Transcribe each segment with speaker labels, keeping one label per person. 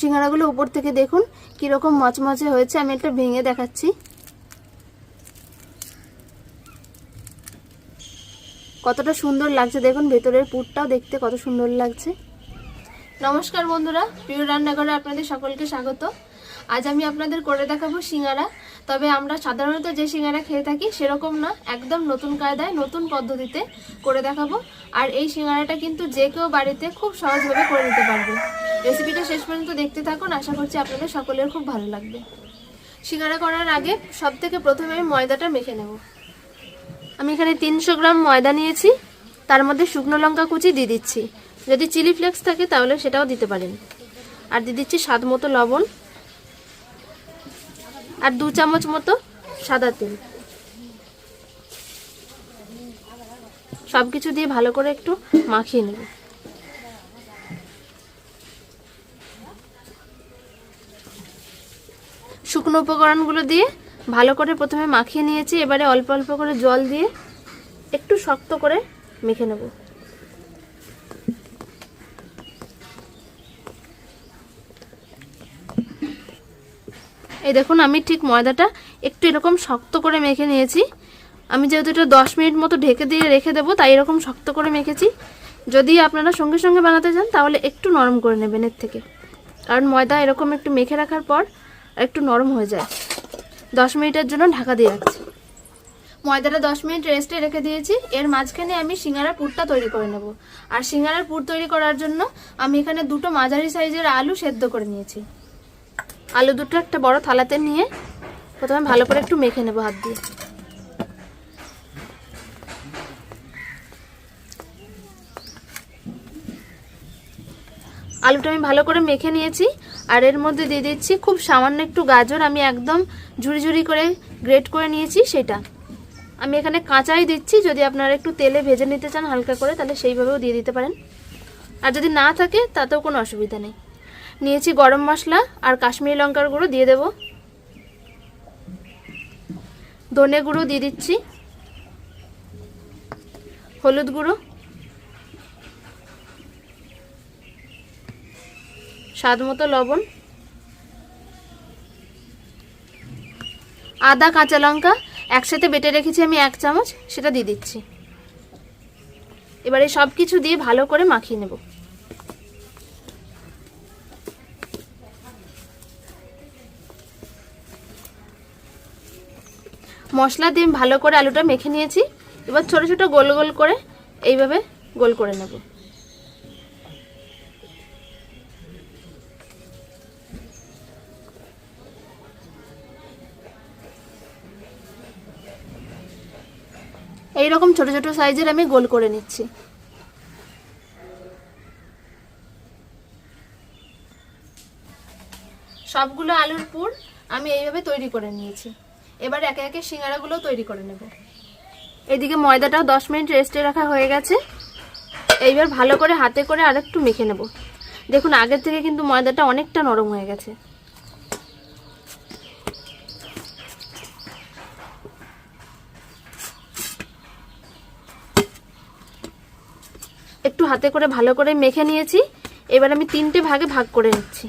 Speaker 1: সিঙ্গারাগুলো উপর থেকে দেখুন, কীরকম মচমচে হয়েছে, আমি একটা ভেঙে দেখাচ্ছি। কতটা সুন্দর লাগছে, দেখুন, ভেতরের পুরটাও দেখতে কত সুন্দর লাগছে। নমস্কার বন্ধুরা, প্রিয় রান্নাঘরে আপনাদের সকলকে স্বাগত। আজ আমি আপনাদের করে দেখাবো সিঙ্গারা। তবে আমরা সাধারণত যে সিঙ্গারা খেয়ে থাকি সেরকম না, একদম নতুন কায়দায়, নতুন পদ্ধতিতে করে দেখাবো। আর এই সিঙ্গারাটা কিন্তু যে কেউ বাড়িতে খুব সহজভাবে করে নিতে পারবে। রেসিপিটা শেষ পর্যন্ত দেখতে থাকুন, আশা করছি আপনাদের সকলের খুব ভালো লাগবে। সিঙ্গারা করার আগে সব থেকে প্রথমে আমি ময়দাটা মেখে নেব। আমি এখানে তিনশো গ্রাম ময়দা নিয়েছি, তার মধ্যে শুকনো লঙ্কা কুচি দিয়ে দিচ্ছি। যদি চিলি ফ্লেক্স থাকে তাহলে সেটাও দিতে পারেন। আর দিয়ে দিচ্ছি স্বাদ মতো লবণ। আর দু চামচ মতো সাদা তেল। সব কিছু দিয়ে ভালো করে একটু মাখিয়ে নেব। শুকনো উপকরণগুলো দিয়ে ভালো করে প্রথমে মাখিয়ে নিয়েছি, এবারে অল্প অল্প করে জল দিয়ে একটু শক্ত করে মেখে নেব। এই দেখুন, আমি ঠিক ময়দাটা একটু এরকম শক্ত করে মেখে নিয়েছি। আমি যেহেতু এটা দশ মিনিট মতো ঢেকে দিয়ে রেখে দেবো, তাই এরকম শক্ত করে মেখেছি। যদি আপনারা সঙ্গে সঙ্গে বানাতে চান, তাহলে একটু নরম করে নেবেন এর থেকে। কারণ ময়দা এরকম একটু মেখে রাখার পর একটু নরম হয়ে যায়। দশ মিনিটের জন্য ঢাকা দিয়ে রাখছি। ময়দাটা দশ মিনিট রেস্টে রেখে দিয়েছি। এর মাঝখানে আমি সিঙ্গারার পুরটা তৈরি করে নেব। আর সিঙ্গারার পুর তৈরি করার জন্য আমি এখানে দুটো মাঝারি সাইজের আলু সেদ্ধ করে নিয়েছি। আলু দুটো একটা বড় থালাতে নিয়ে প্রথমে ভালো করে একটু মেখে নেব হাত দিয়ে। আলুটা আমি ভালো করে মেখে নিয়েছি, আর এর মধ্যে দিয়ে দিচ্ছি খুব সামান্য একটু গাজর, আমি একদম ঝুড়ি ঝুড়ি করে গ্রেট করে নিয়েছি সেটা। আমি এখানে কাঁচাই দিচ্ছি, যদি আপনারা একটু তেলে ভেজে নিতে চান হালকা করে, তাহলে সেইভাবেও দিয়ে দিতে পারেন। আর যদি না থাকে, তাতেও কোনো অসুবিধা নেই। নিয়েছি গরম মশলা আর কাশ্মীরি লঙ্কার গুঁড়ো দিয়ে দেব। ধনে গুঁড়ো দিয়ে দিচ্ছি। হলুদ গুঁড়ো। স্বাদ মতো লবণ। আদা, কাঁচা লঙ্কা একসাথে বেটে রেখেছি আমি এক চামচ, সেটা দিয়ে দিচ্ছি। এবারে সব কিছু দিয়ে ভালো করে মাখিয়ে নেব। মশলা দিয়ে ভালো করে আলুটা মেখে নিয়েছি। এবার ছোট ছোট গোল গোল করে এইভাবে গোল করে নেব। এই রকম ছোট ছোট সাইজের আমি গোল করে নিচ্ছি। সবগুলো আলুর পুর আমি এইভাবে তৈরি করে নিয়েছি। এবার একে একে সিঙ্গারাগুলো তৈরি করে নেব। এদিকে ময়দাটাও দশ মিনিট রেস্টে রাখা হয়ে গেছে। এইবার ভালো করে হাতে করে আরেকটু মেখে নেব। দেখুন, আগের থেকে কিন্তু ময়দাটা অনেকটা নরম হয়ে গেছে। একটু হাতে করে ভালো করে মেখে নিয়েছি। এবার আমি তিনটে ভাগে ভাগ করে নিচ্ছি।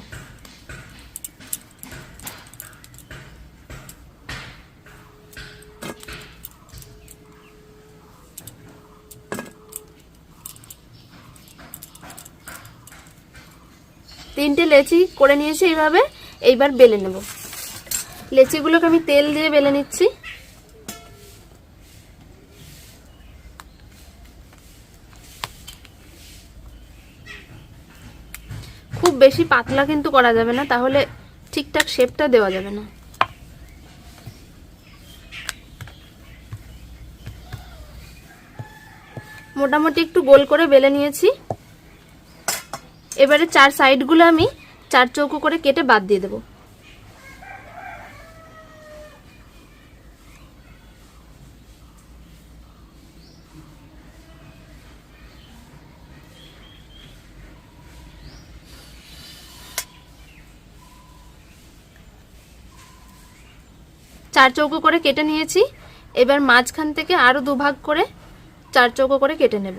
Speaker 1: তিনটে লেচি করে নিয়েছি এইভাবে, এইবার বেলে নেব। লেচিগুলোকে আমি তেল দিয়ে বেলে নিচ্ছি। খুব বেশি পাতলা কিন্তু করা যাবে না, তাহলে ঠিকঠাক শেপটা দেওয়া যাবে না। মোটামুটি একটু গোল করে বেলে নিয়েছি। এবারে চার সাইডগুলো আমি চার চৌকো করে কেটে বাদ দিয়ে দেবো। চার চৌকো করে কেটে নিয়েছি। এবার মাঝখান থেকে আরও দুভাগ করে চার চৌকো করে কেটে নেব।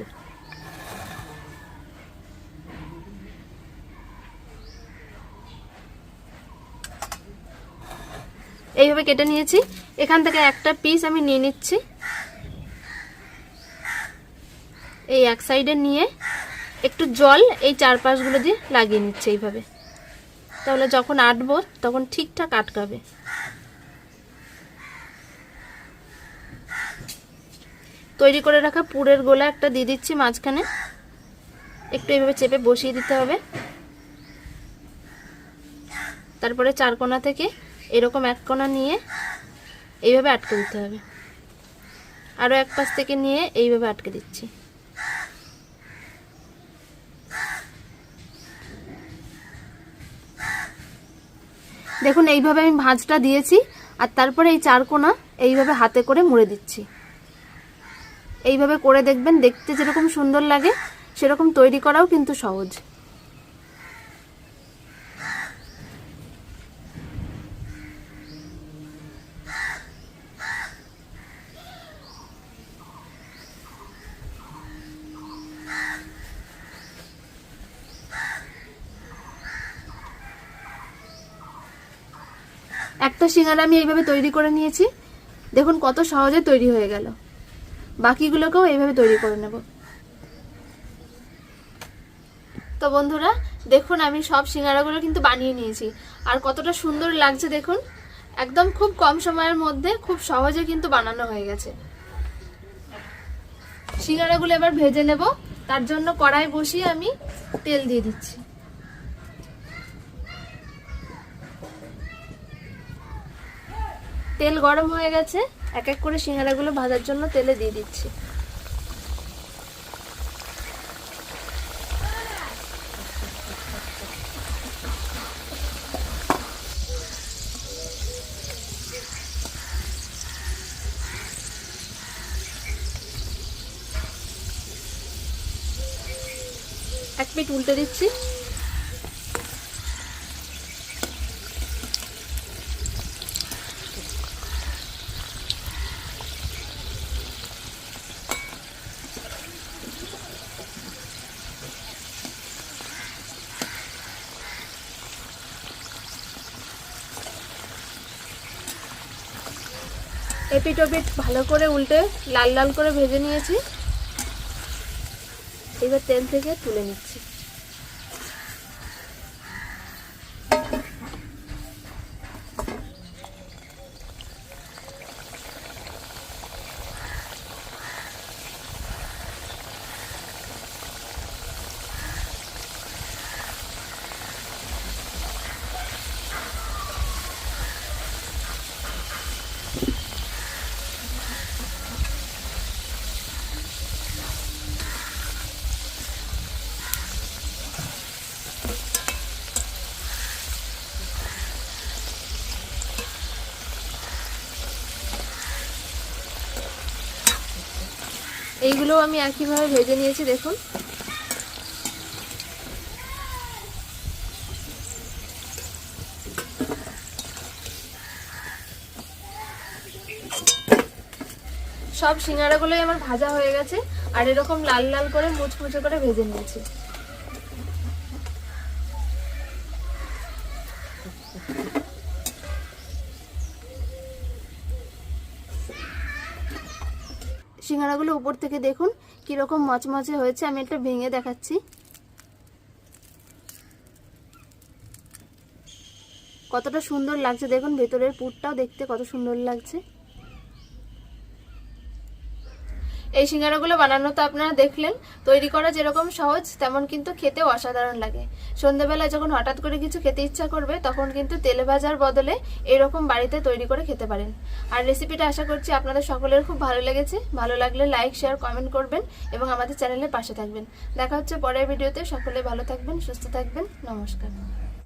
Speaker 1: এইভাবে কেটে নিয়েছি। এখান থেকে একটা পিস আমি নিয়ে নিচ্ছি। এই এক সাইডে নিয়ে একটু জল এই চারপাশগুলো দিয়ে লাগিয়ে নিচ্ছে এইভাবে। তাহলে যখন আটবো, তখন ঠিকঠাক আটকাবে। তৈরি করে রাখা পুরের গোলা একটা দিয়ে দিচ্ছি মাঝখানে। একটু এইভাবে চেপে বসিয়ে দিতে হবে। তারপরে চারকোনা থেকে এরকম এক কোনা নিয়ে এইভাবে আটকে দিতে হবে। আরও এক পাশ থেকে নিয়ে এইভাবে আটকে দিচ্ছি। দেখুন, এইভাবে আমি ভাঁজটা দিয়েছি আর তারপরে এই চার কোনা এইভাবে হাতে করে মুড়ে দিচ্ছি। এইভাবে করে দেখবেন, দেখতে যেরকম সুন্দর লাগে, সেরকম তৈরি করাও কিন্তু সহজ। একটা সিঙ্গারা আমি এইভাবে তৈরি করে নিয়েছি। দেখুন কত সহজে তৈরি হয়ে গেল। বাকিগুলোকেও এইভাবে তৈরি করে নেব। তো বন্ধুরা, দেখুন আমি সব সিঙ্গারাগুলো কিন্তু বানিয়ে নিয়েছি। আর কতটা সুন্দর লাগছে দেখুন। একদম খুব কম সময়ের মধ্যে খুব সহজে কিন্তু বানানো হয়ে গেছে। সিঙ্গারাগুলো এবার ভেজে নেব। তার জন্য কড়াই বসিয়ে আমি তেল দিয়ে দিচ্ছি। তেল গরম হয়ে গেছে, এক এক করে সিঙ্গারাগুলো ভাজার জন্য তেলে দিয়ে দিচ্ছি। এক মিনিট উল্টে দিচ্ছি। এপিট ওপিট ভালো করে উল্টে লাল লাল করে ভেজে নিয়েছি। এবার তেল থেকে তুলে নিচ্ছি। এইগুলো আমি একইভাবে ভেজে নিয়েছি, দেখুন। সব সিঙ্গারাগুলোই আমার ভাজা হয়ে গেছে, আর এরকম লাল লাল করে মুচমুচে করে ভেজে নিয়েছি। সিঙ্গারাগুলো উপর থেকে দেখুন, কীরকম মচমচে হয়েছে, আমি এটা ভেঙে দেখাচ্ছি। কতটা সুন্দর লাগছে, দেখুন, ভেতরের পুরটাও দেখতে কত সুন্দর লাগছে। এই সিঙ্গারাগুলো বানানো তো আপনারা দেখলেন। তৈরি করা যেরকম সহজ, তেমন কিন্তু খেতেও অসাধারণ লাগে। সন্ধ্যেবেলায় যখন হঠাৎ করে কিছু খেতে ইচ্ছা করবে, তখন কিন্তু তেলে ভাজার বদলে এরকম বাড়িতে তৈরি করে খেতে পারেন। আর রেসিপিটা আশা করছি আপনাদের সকলের খুব ভালো লেগেছে। ভালো লাগলে লাইক, শেয়ার, কমেন্ট করবেন এবং আমাদের চ্যানেলের পাশে থাকবেন। দেখা হচ্ছে পরের ভিডিওতে। সকলে ভালো থাকবেন, সুস্থ থাকবেন। নমস্কার।